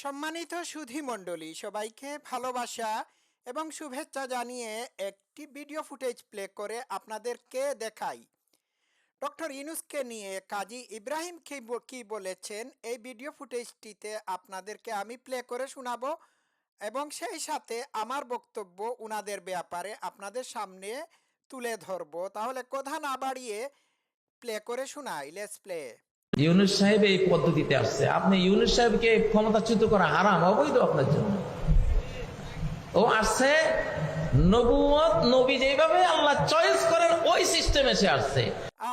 সম্মানিত সুধী মণ্ডলী, সবাইকে ভালোবাসা এবং শুভেচ্ছা জানিয়ে একটি ভিডিও ফুটেজ প্লে করে আপনাদেরকে দেখাই। ডক্টর ইনুসকে নিয়ে কাজী ইব্রাহিম কি বলেছেন এই ভিডিও ফুটেজটিতে আপনাদেরকে আমি প্লে করে শোনাবো এবং সেই সাথে আমার বক্তব্য উনাদের ব্যাপারে আপনাদের সামনে তুলে ধরবো। তাহলে কথা না বাড়িয়ে প্লে করে শোনাই। লেটস প্লে ইউনুস সাহেব এই পদ্ধতিতে আসছে। আপনি ইউনুস সাহেবকে ক্ষমতাচ্যুত করা হারাম, অবৈধ আপনার জন্য। ও আসছে নবুয়ত নবী যেভাবে আল্লাহ চয়েস করেন, ওই আসছে।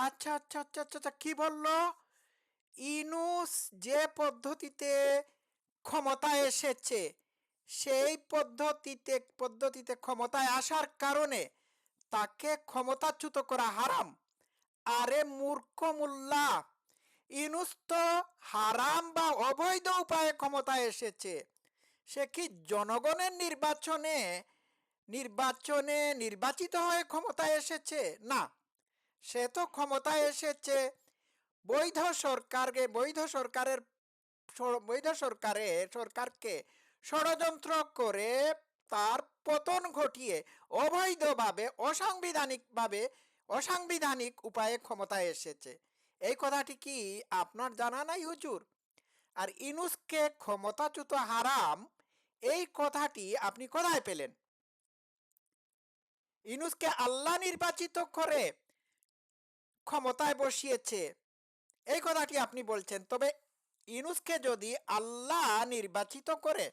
আচ্ছা আচ্ছা আচ্ছা আচ্ছা আচ্ছা কি বলল? ইনুস যে পদ্ধতিতে ক্ষমতায় এসেছে, সেই পদ্ধতিতে পদ্ধতিতে ক্ষমতায় আসার কারণে তাকে ক্ষমতাচ্যুত করা হারাম। আরে মূর্খ মোল্লা! ইনুস তো হারাম বা অবৈধ উপায়ে ক্ষমতায় এসেছে। সে কি জনগণের নির্বাচনে নির্বাচনে নির্বাচিত হয়ে ক্ষমতায় এসেছে? না। সে তো ক্ষমতায় এসেছে। বৈধ সরকারকে, বৈধ সরকারের বৈধ সরকারের সরকারকে ষড়যন্ত্র করে তার পতন ঘটিয়ে অবৈধভাবে, অসাংবিধানিকভাবে, অসাংবিধানিক উপায়ে ক্ষমতায় এসেছে। এই কথাটি কি আপনার জানা নাই, হুজুর? আর ইনুসকে ক্ষমতাচ্যুত হারাম, এই কথাটি আপনি কোথায় পেলেন? ইনুসকে আল্লাহ নির্বাচিত করে ক্ষমতায় বসিয়েছে, এই কথাটি আপনি বলছেন। তবে ইনুসকে যদি আল্লাহ নির্বাচিত করে,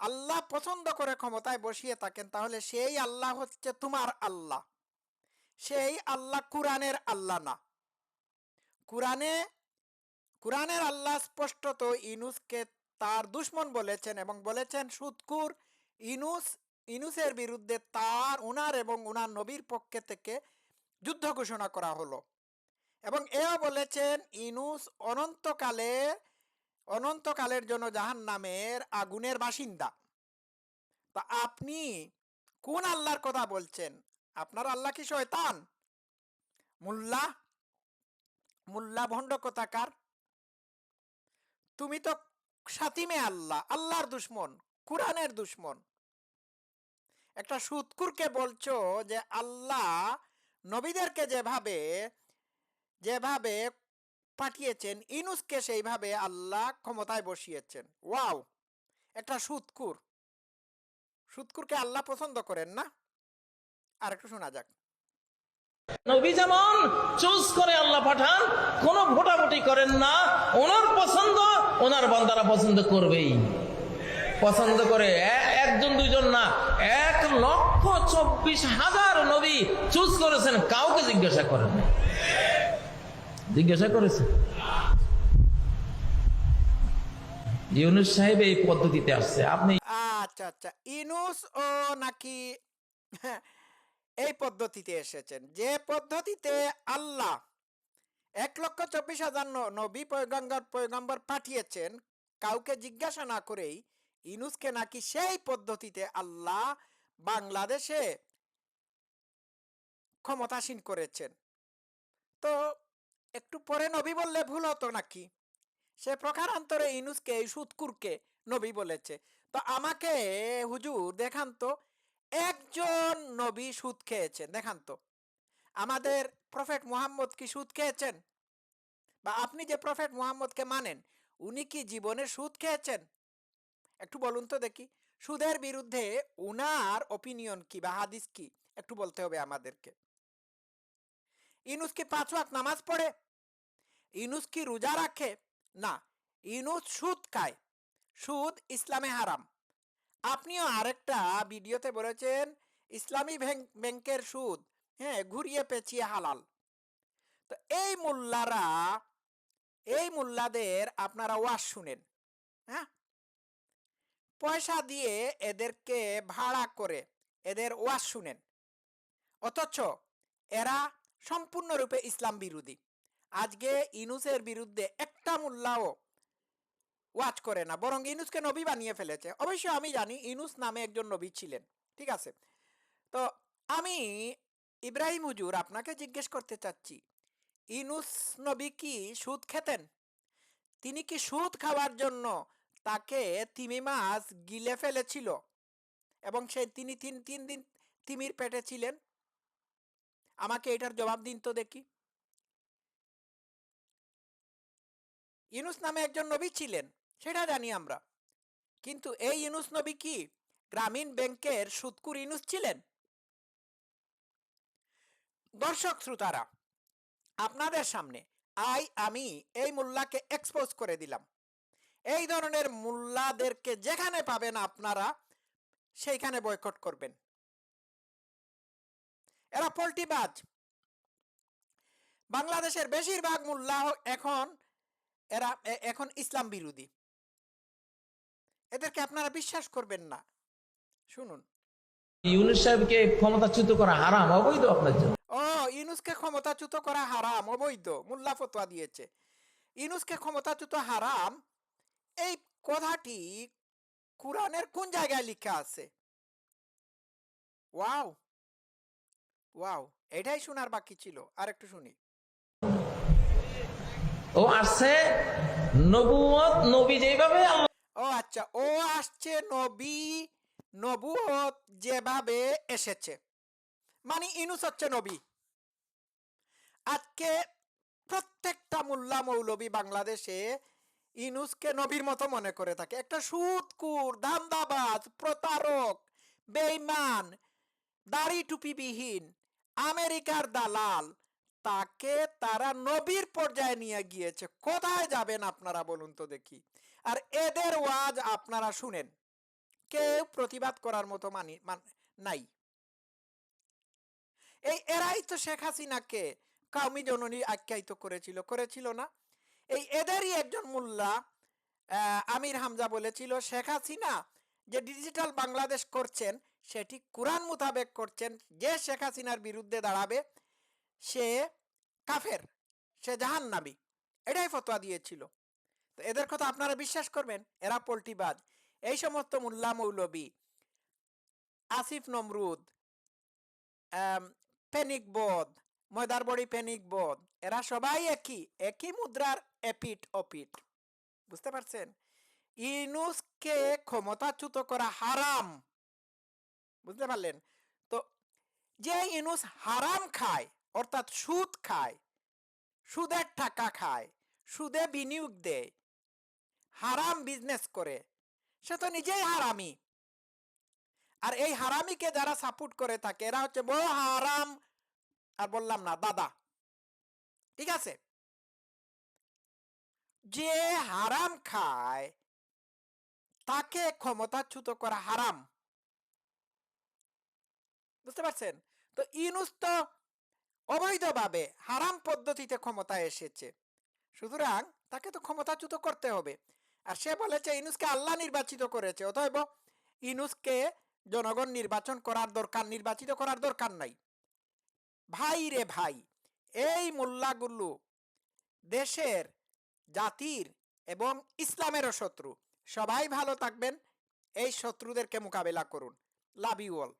আল্লাহ পছন্দ করে ক্ষমতায় বসিয়ে থাকেন, তাহলে সেই আল্লাহ হচ্ছে তোমার আল্লাহ। সেই আল্লাহ কুরআনের আল্লাহ না। কুরআনে, কুরআনের আল্লাহ স্পষ্টত ইনুসকে তার দুশ্মন বলেছেন এবং বলেছেন সুদকুর ইনুস, ইনুসের বিরুদ্ধে তার, উনার এবং উনার নবীর পক্ষে থেকে যুদ্ধ ঘোষণা করা হলো। এবং এও বলেছেন, ইনুস অনন্তকালে, অনন্তকালের জন্য জাহান নামের আগুনের বাসিন্দা। তা আপনি কোন আল্লাহর কথা বলছেন? আপনার আল্লাহ কি শয়তান? মুল্লা মুল্লা ভণ্ড কথাকার? তুমি তো সাতিমে আল্লাহ, আল্লাহর দুশ্মন, কুরআনের দুশ্মন। একটা সুৎকুরকে বলছো যে আল্লাহ নবীদেরকে যেভাবে যেভাবে পাঠিয়েছেন, ইনুসকে সেইভাবে আল্লাহ ক্ষমতায় বসিয়েছেন। ওয়াও! একটা সুৎকুর। সুৎকুরকে আল্লাহ পছন্দ করেন না? আর একটু শোনা যাক। নবী যেমন চুজ করে আল্লাহ পাঠান, কোন ভোটাভুটি করেন না। ওনার পছন্দ, ওনার বান্দারা পছন্দ করবেই। পছন্দ করে একজন, দুইজন না, এক লক্ষ চব্বিশ হাজার নবী চুজ করেছেন, কাউকে জিজ্ঞাসা করেন জিজ্ঞাসা করেছেন? ইউনুস সাহেব এই পদ্ধতিতে আসছে। আপনি আচ্ছা আচ্ছা ইনুস ও নাকি এই পদ্ধতিতে এসেছেন। যে পদ্ধতিতে আল্লাহ এক লক্ষ চব্বিশ হাজার নবী পয়গম্বর পয়গম্বর পাঠিয়েছেন, কাউকে জিজ্ঞাসা না করেই ইনুসকে নাকি সেই পদ্ধতিতে আল্লাহ বাংলাদেশে ক্ষমতাসীন করেছেন। তো একটু পরে নবী বললে ভুল হতো নাকি? সে প্রকারান্তরে ইনুসকে, এই সুৎকুরকে নবী বলেছে। তো আমাকে, হুজুর দেখান তো একজন নবী সুদ খেয়েছেন। দেখান তো। আমাদের প্রফেট মুহাম্মদ কি সুদ খেয়েছেন? বা আপনি যে প্রফেট মুহাম্মদকে মানেন, উনি কি জীবনে সুদ খেয়েছেন? একটু বলুন তো দেখি। সুদের বিরুদ্ধে উনার ওপিনিয়ন কি বা হাদিস কি? একটু বলতে হবে আমাদেরকে। ইনুস কি পাঁচ ওয়াক্ত নামাজ পড়ে? ইনুস কি রোজা রাখে? না। ইনুস সুদ খায়। সুদ ইসলামে হারাম। আপনিও আরেকটা ভিডিওতে বলেছেন, ইসলামী ব্যাংকের সুদ হ্যাঁ ঘুরিয়ে পেঁচিয়ে হালাল। তো এই মোল্লারা, এই মোল্লাদের আপনারা ওয়াজ শুনেন হ্যাঁ? পয়সা দিয়ে এদেরকে ভাড়া করে এদের ওয়াজ শুনেন। অথচ এরা সম্পূর্ণরূপে ইসলাম বিরোধী। আজকে ইনুসের বিরুদ্ধে একটা মোল্লাও ওয়াচ করে না, বরং ইনুসকে নবী বানিয়ে ফেলেছে। অবশ্য আমি জানি ইনুস নামে একজন নবী ছিলেন, ঠিক আছে? তো আমি ইব্রাহিম হুজুর আপনাকে জিজ্ঞেস করতে চাচ্ছি, ইনুস নবী কি সুদ খেতেন? তিনি কি সুদ খাওয়ার জন্য তাকে তিমি মাছ গিলে ফেলেছিল এবং সে তিনি তিন তিন দিন তিমির পেটে ছিলেন? আমাকে এটার জবাব দিন তো দেখি। ইনুস নামে একজন নবী ছিলেন সেটা জানি আমরা। কিন্তু এই ইউনুস নবী কি গ্রামীণ ব্যাংকের সুদকুর ইউনুস ছিলেন? দর্শক শ্রোতারা, আপনাদের সামনে আই আমি এই মোল্লাকে এক্সপোজ করে দিলাম। এই ধরনের মোল্লাদেরকে যেখানে পাবেন আপনারা, সেইখানে বয়কট করবেন। এরা পোল্টিবাজ। বাংলাদেশের বেশিরভাগ মোল্লা এখন, এরা এখন ইসলাম বিরোধী। এদেরকে আপনারা বিশ্বাস করবেন না। শুনুন। ইউনুস সাহেবকে ক্ষমতাচ্যুত করা হারাম অবৈধ আপনার জন্য। ও ইউনুসকে ক্ষমতাচ্যুত করা হারাম অবৈধ মোল্লা ফতোয়া দিয়েছে। ইউনুসকে ক্ষমতাচ্যুত হারাম এই কথাটি কোরআনের কোন জায়গায় লেখা আছে? ওয়াও। ওয়াও এটাই শোনার বাকি ছিল। আর একটু শুনি। ও আসছে নবুয়ত নবী যেভাবে ও আচ্ছা ও আসছে নবী নবুয়ত যেভাবে এসেছে। মানে ইনুস হচ্ছে নবী। আজকে প্রত্যেকটা মোল্লা মৌলবী বাংলাদেশে ইনুসকে নবীর মতো মনে করে থাকে। একটা সুদকুর ধান্দাবাজ, প্রতারক বেইমান দাড়ি টুপিবিহীন, আমেরিকার দালাল তাকে তারা নবীর পর্যায়ে নিয়ে গিয়েছে। কোথায় যাবেন আপনারা বলুন তো দেখি। আর এদের ওয়াজ আপনারা শুনেন। কেউ প্রতিবাদ করার মতো মানি নাই। এই এরাই তো শেখ হাসিনাকে কাউমি জননী আখ্যায়িত করেছিল করেছিল না। এই এদেরই একজন মোল্লা আমির হামজা বলেছিল, শেখ হাসিনা যে ডিজিটাল বাংলাদেশ করছেন, সেটি কোরআন মোতাবেক করছেন। যে শেখ হাসিনার বিরুদ্ধে দাঁড়াবে সে কাফের, সে জাহান্নাবী এটাই ফতোয়া দিয়েছিল। তো এদের কথা আপনারা বিশ্বাস করবেন, এরা পোল্টিবাজ এই সমস্ত মোল্লা মৌলবী, আসিফ নমরুদ পেনিক বোধ, ময়দার বড়ি পেনিক বোধ, এরা সবাই একই একই মুদ্রার এপিট অপিট বুঝতে পারছেন? ইনুসকে ক্ষমতাচ্যুত করা হারাম। বুঝতে পারলেন? তো যে ইনুস হারাম খায় অর্থাৎ সুদ খায়, সুদের টাকা খায়, সুদে বিনিয়োগ দেয়। হারাম বিজনেস করে, সে তো নিজেই হারামি। আর এই হারামিকে যারা সাপোর্ট করে থাকে, এরা হচ্ছে বড় হারাম, আর বললাম না, দাদা। ঠিক আছে? যে হারাম খায়, তাকে ক্ষমতাচ্যুত করা হারাম। বুঝতে পারছেন? তো ইনুস তো অবৈধভাবে হারাম পদ্ধতিতে ক্ষমতায় এসেছে। সুতরাং তাকে তো ক্ষমতাচ্যুত করতে হবে। আর সে বলেছে, ইনুসকে আল্লাহ নির্বাচিত করেছে, অতএব ইনুসকে জনগণ নির্বাচন করার দরকার, নির্বাচিত করার দরকার নাই। ভাই রে ভাই, এই মোল্লাগুলো দেশের, জাতির এবং ইসলামেরও শত্রু। সবাই ভালো থাকবেন, এই শত্রুদেরকে মোকাবেলা করুন। Love you all